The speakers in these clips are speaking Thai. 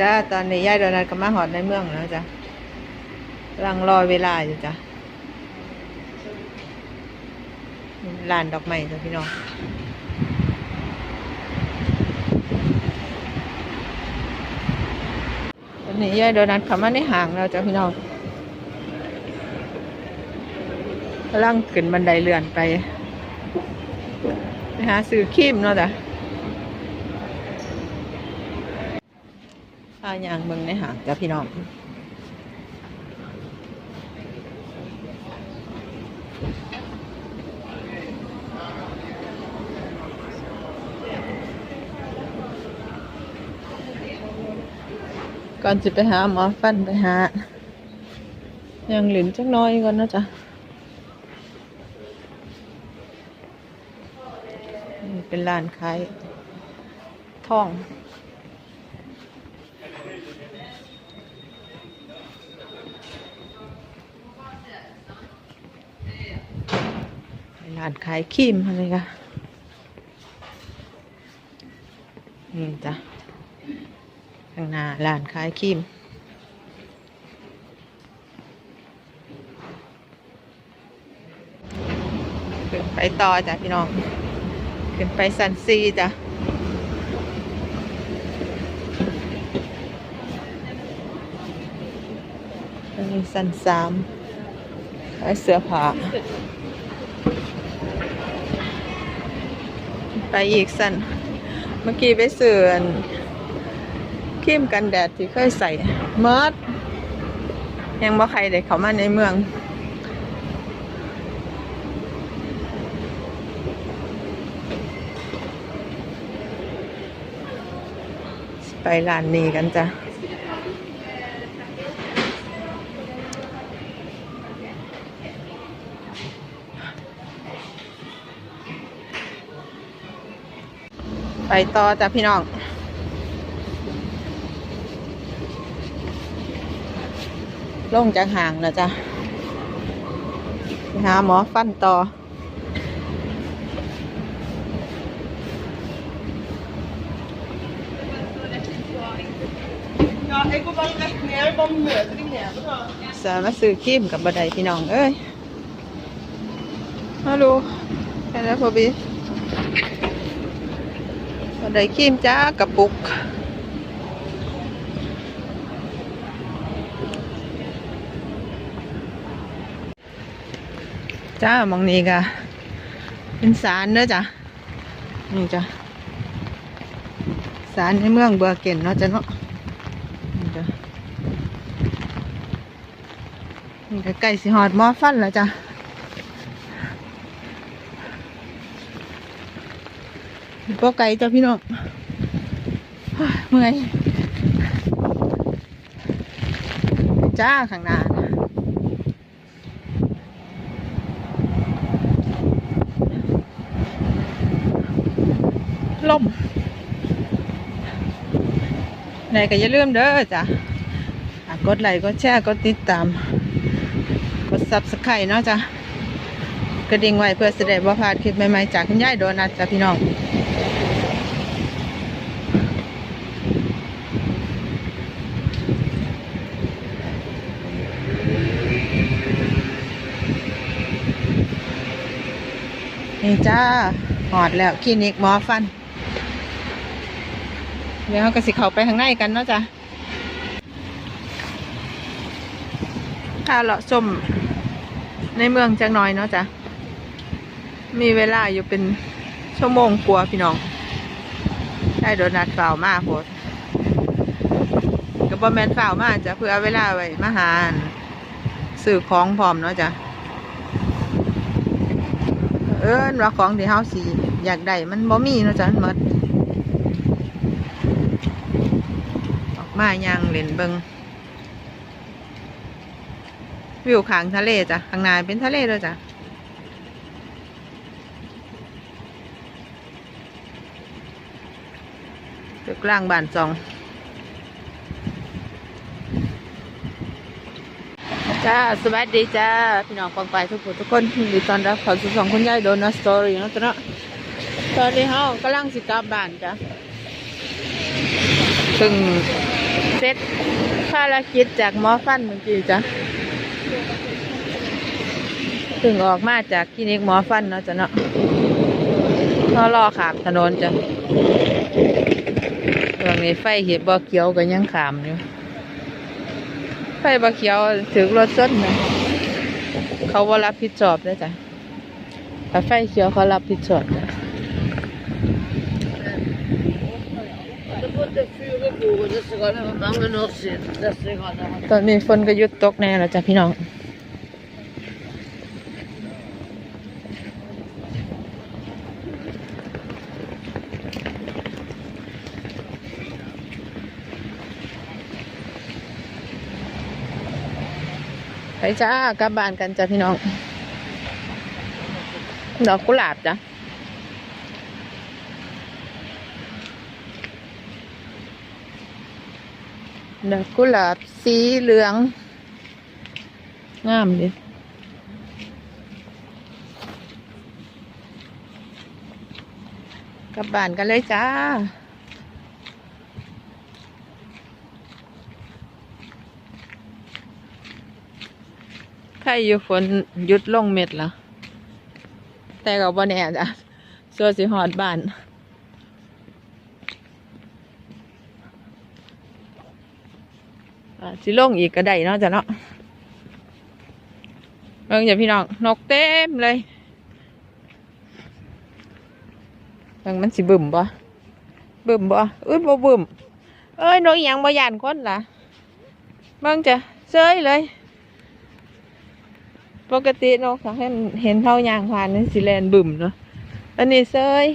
จ้าตอนนี้ย่ายโดนัทก็มาหอดในเมืองแล้วจ้ะกำลังรอเวลาอยู่จ้ะลานดอกไม้จ้ะพี่น้องตอนนี้ย่ายโดนัทเข้ามาในห้างแล้วจ้ะพี่น้องกำลังขึ้นบันไดเลื่อนไปไปหาซื้อครีมเนาะจ้ะ พายางเบิ่งในหางจ้ะพี่น้องก่อนจะไปหาหมอฟันไปหา ยังหลินจักน้อยก่อนนะจ๊ะเป็นร้านขายท่องานขายครีมอะไรกันนี่จ้ะข้างหน้าร้านขายครีมขึ้นไปต่อจ้ะพี่น้อง ขึ้นไปซันซีจ้ะอันนี้ซันสามขายเสื้อผ้า ไปอีกสันเมื่อกี้ไปเสื่อนครีมกันแดดที่เคยใส่เมิดยังบ่ใครเด้เขามาในเมือง ไปร้านนี้กันจ้ะ ไปต่อจ้ะพี่น้อง ลงจากห่างแล้วจ้ะหาหมอฟันต่อ สามารถซื้อครีมกับบันไดพี่น้อง เอ้ยฮัลโหลแค่นั้นพอบี ไดครีมจ้ากระปุก จ้ามองนี้กะเป็นสารเด้อจ้ะ นี่จ้ะ สารในเมืองเบือเก่นเนาะจ้ะเนาะนี่จ้ะนี่ก็ใกล้สิหอดมอฟันแล้วจ้ะ ก็ไกลจ้ะพี่น้องเมื่อยจ้าข้างหน้านลมไหนก็อย่าลืมเด้อจ้ะอะกดไลค์กดแชร์กดติดตาม กดซับสไครต์เนาะจ้ะกระดิ่งไว้เพื่อแสดงว่าพลาดคลิปใหม่ๆจากคุณยายโดนัทจ้ะพี่น้อง นี่จ้าหอดแล้วคลินิกหมอฟัน เดี๋ยวเราก็สิเข้าไปข้างในกันเนาะจ้ะถ้าเลาะชมในเมืองจังน้อยเนาะจ้ะ มีเวลาอยู่เป็นชั่วโมงกลัวพี่น้อง ได้โดนัทฝ่ามากโพดกับบอแมนเฝ่ามากจ้ะเพื่อเอาเวลาไว้มาหาอั่นสื่อของพร้อมเนาะจ้ะ เอิ้นว่าของที่เฮาสีอยากได้มันบ่มีเนาะจ้ะมันหมดออกมาย่างเล่นเบิงวิวขางทะเลจ้ะข้างในเป็นทะเลเลยจ้ะตึกกลางบ้านจอง จ้าสวัสดีจ้าพี่น้องฟังไปทุกคนทุกคนยินดีต้อนรับเข้าสู่สองคุณยายโดนัสตอรี่เนาะจ้ะเนาะตอนนี้เฮากำลังสิกลับบ้านจ้ะซึ่งเสร็จภารกิจจากหมอฟันเมื่อกี้จ้ะถึงออกมาจากคลินิกหมอฟันเนาะจ้ะเนาะเรารอขามถนนจ้ะตรงนี้ไฟเห็บบ่เขียวก็ยังขามอยู่ ฟบะเขียวถึงรถส้นนะเขาว่ารับผิดชอบนะจ้ะแต่ไฟเขียวเขารับผิดชอบนะตอนนี้ฝนก็ยุดตกแน่แล้วจ้ะพี่น้อง ไปจ้ากลับบ้านกันจ้ะพี่น้อง ดอกกุหลาบจ้ะดอกกุหลาบสีเหลือง งามดิกลับบ้านกันเลยจ้า ใครอยู่ฝนหยุดลงเม็ดละแต่ก็บ่แน่จ้ะส่วนสิหอดบ้านสิลงอีกก็ได้เนาะจ้ะเนาะเบิ่งอย่าพี่น้องนกเต็มเลยเบิ่งมันสิบึมบ่บึมบ่อุ้ยบ่บึมเอ้ยนกอีหยังบ่ยานคนล่ะเบิ่งจ้ะเซยเลย ปกตินกถ้าเห็นเห็นเท่ายางผ่านนี่สิแลนบึมเนาะอันนี้เซย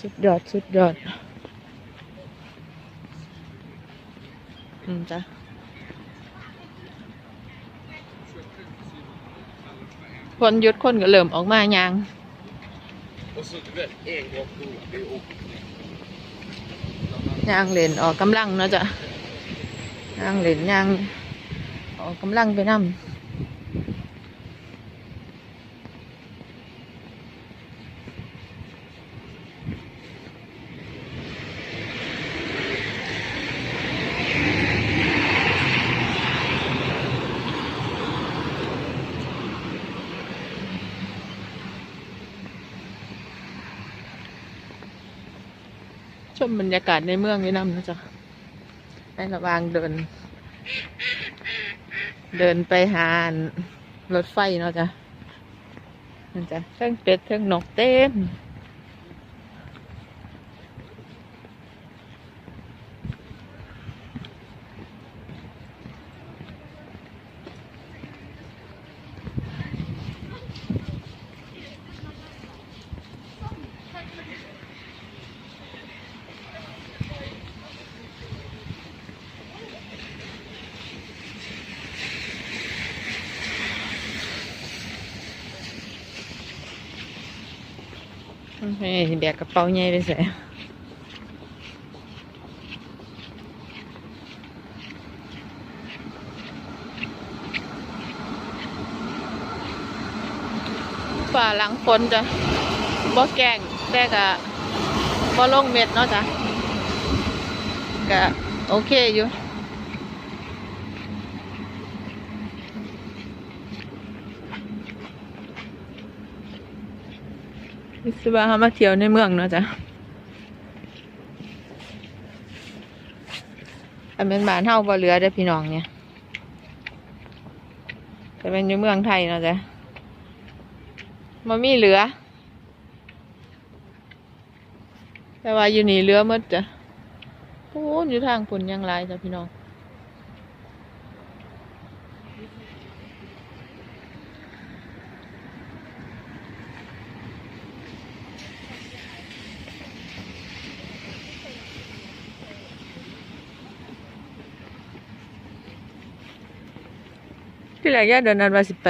สุดยอดสุดยอดอืมจ้ะคนยุดคนก็เริ่มออกมายางยางเล่นออกกำลังเนาะจ้ะยางเล่นยาง กกำลังไปนำชมบรรยากาศในเมืองนี่นำนะจ๊ะในระหว่างเดิน เดินไปหารถไฟเนาะจ้ะมันจ้ะเรื่องเป็ดเรื่องนกเต็ม แบกกระเป๋าใหญ่ไปใส่ฝ่าหลังฝนจ้ะบ่แกงแต่กะบ่ลงเม็ดเนาะจ้ะกะโอเคอยู่ รู้สึกว่าเขามาเที่ยวในเมืองเนาะจ้ะอันเป็นบ้านเฮาบ่เหลือเด้อพี่น้องเนี่ยแต่เป็นอยู่เมืองไทยเนาะจ้ะมันมีเหลือ แต่ว่าอยู่นี่เหลือมดจ้ะพูนอยู่ทางปุ่นยังหลายจ้ะพี่น้อง ที่แรกย่าเดินนัดว่าสิไป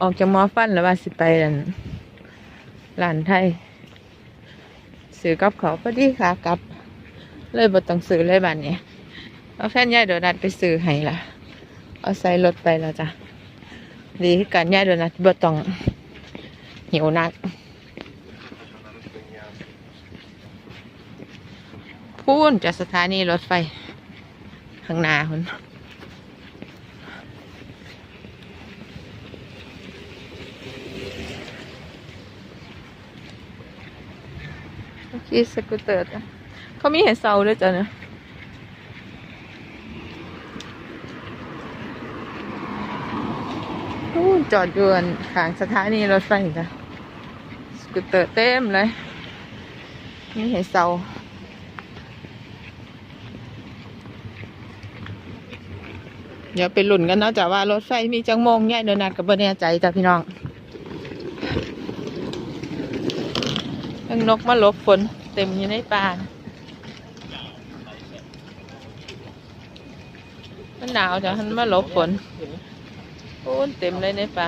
ออกจากมอฟันแล้วว่าสิไปนั่นร้านไทยซื้อกับเขาพอดีค่ะกับ เลยบ่ต้องซื้อเลยบ้านนี้เอาแฟนย่าเดินนัดไปซื้อให้ล่ะ เอาใส่รถไปแล้วจ้ะดีคือการย่าเดินนัดบ่ต้องหิวนักพูนจากสถานีรถไฟข้างหน้าคุณ ขี่สกูตเตอร์จ้ะเขามีเห็นเสาด้วยจ้ะเนี่ยจอดอยวนขางสถานีรถไฟจ้ะสกูตเตอร์เต็มเลยมีเห็นเสาเดี๋ยวไปหลุ่นกันเนาะจ้ะว่ารถไฟมีจังโมงแง่เดินนัดกับเบอร์แน่ใจจ้ะพี่น้องนกมาลบฝน เต็มอยู่ในป่ามันหนาวจ้ะมันมาหลบฝนโอ้เต็มเลยในป่า